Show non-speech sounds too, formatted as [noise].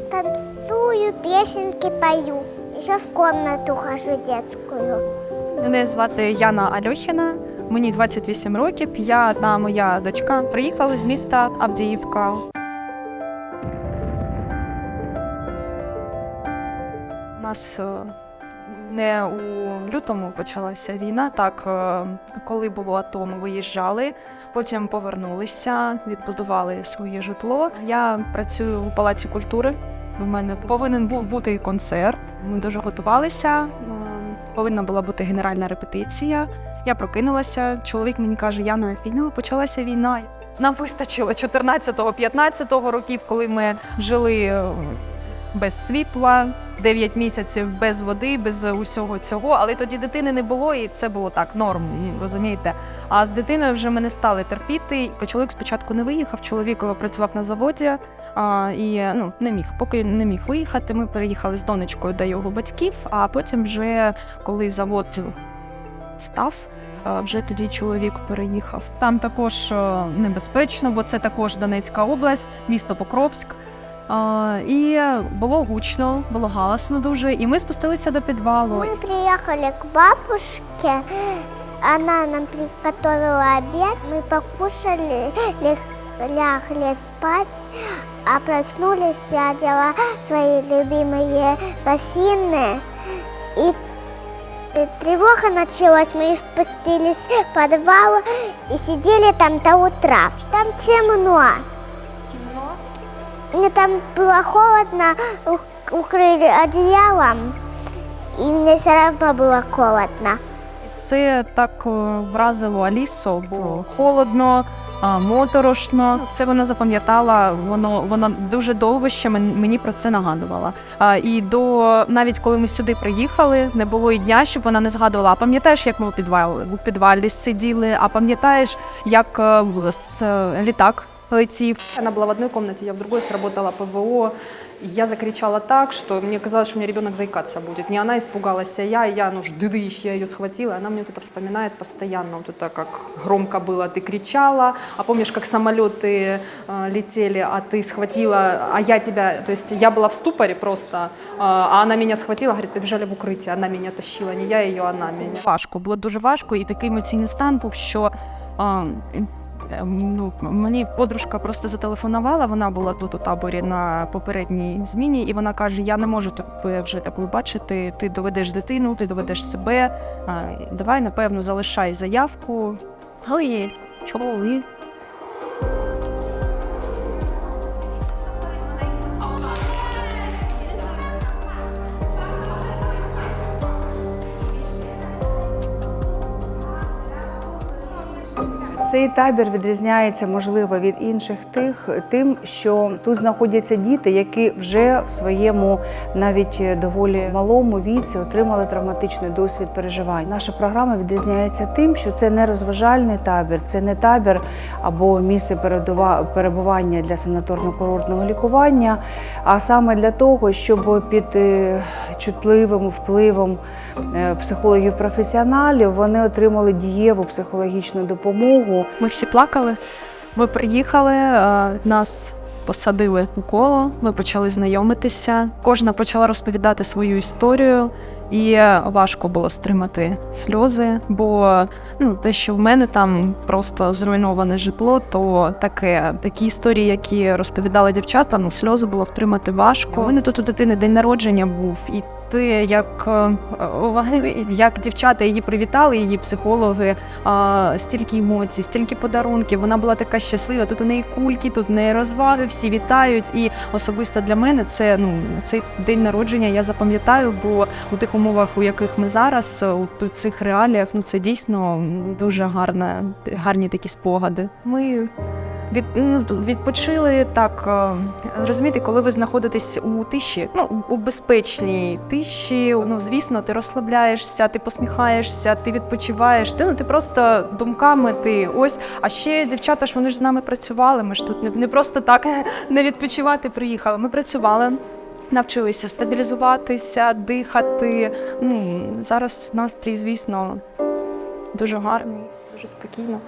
танцую, песенки пою. Еще в комнату хожу детскую. Мене звати Яна Альохіна, мені 28 років. Я та моя дочка приїхали з міста Авдіївка. У нас е, не у лютому почалася війна. Так, е, коли було АТО, ми виїжджали, потім повернулися, відбудували своє житло. Я працюю у палаці культури. У мене повинен був бути концерт. Ми дуже готувалися. Е, Повинна була бути генеральна репетиція. Я прокинулася. Чоловік мені каже: Яна, війна почалася війна. Нам вистачило 14-15 років, коли ми жили без світла, 9 місяців без води, без усього цього. Але тоді дитини не було, і це було так, норм, розумієте. А з дитиною вже ми не стали терпіти. Чоловік спочатку не виїхав, чоловік працював на заводі а, і ну, не міг. Поки не міг виїхати, ми переїхали з донечкою до його батьків. А потім, вже коли завод став. Вже тоді чоловік переїхав. Там також е, небезпечно, бо це також Донецька область, місто Покровськ. А, І було гучно, було галасно дуже. І ми спустилися до підвалу. Мы приехали к бабушке. Она нам приготовила обед. Мы покушали, лег- лягли спать, а проснулись, я одела свои любимые лосины. И э, тревога началась, мы спустились в подвал и сидели там до утра. Там темно. Мне там было холодно, ух- укрыли одеялом, и мне все равно было холодно. Це так е, вразило Алісу, бо холодно, а, моторошно. Це вона запам'ятала. Воно вона дуже довго ще мен- мені про це нагадувала. А, і до навіть коли ми сюди приїхали, не було і дня, щоб вона не згадувала. А пам'ятаєш, як ми у підвалі у підвалі сиділи? А пам'ятаєш, як е, с- е, літак летів? Она была в одной комнате, я в другой сработала ПВО. Я закричала так, что мне казалось, что у меня ребенок заикаться будет. Не она испугалась, а я, и я, ну, ж, дыдыщ, я ее схватила, она мне вот это вспоминает постоянно, вот это как громко было, ты кричала, а помнишь, как самолеты э, летели, а ты схватила, а я тебя, то есть я была в ступоре просто, э, а она меня схватила, говорит, побежали в укриття, она меня тащила, не я ее, она меня. Важко, було дуже важко, і такий емоційний стан був, що а, Ем, Ну, мені подружка просто зателефонувала. Вона була тут у таборі на попередній зміні, і вона каже: Я не можу тебе вже такою бачити. Ти доведеш дитину, ти доведеш себе. Давай, напевно, залишай заявку. Але чоловік. Цей табір відрізняється, можливо, від інших тих тим, що тут знаходяться діти, які вже в своєму навіть доволі малому віці отримали травматичний досвід переживань. Наша програма відрізняється тим, що це не розважальний табір, це не табір або місце перебування для санаторно-курортного лікування, а саме для того, щоб під е, чутливим впливом е, психологів-професіоналів вони отримали дієву психологічну допомогу. Ми всі плакали. Ми приїхали, е, нас посадили у коло, ми почали знайомитися. Кожна почала розповідати свою історію, і е, важко було стримати сльози, бо ну, те, що в мене там просто зруйноване житло, то таке такі історії, які розповідали дівчата, ну сльози було втримати важко. У мене тут у дитини день народження був, і ти як, е, як дівчата її привітали, її психологи, а, стільки емоцій, стільки подарунків. Вона була така щаслива. Тут у неї кульки, тут у неї розваги, всі вітають. І особисто для мене це ну цей день народження я запам'ятаю, бо у тих умовах, у яких ми зараз, у цих реаліях, ну це дійсно дуже гарна, гарні такі спогади. Ми від, ну, відпочили так. е, Розумієте, коли ви знаходитесь у тиші, ну у безпечній тиші, ну звісно, ти розслабляєшся, ти посміхаєшся, ти відпочиваєш. Ти ну ти просто думками. Ти ось. А ще дівчата ж вони ж з нами працювали. Ми ж тут не, не просто так [laughs] не відпочивати приїхали. Ми працювали. Навчилися стабілізуватися, дихати. Ну зараз настрій, звісно, дуже гарний, дуже спокійно.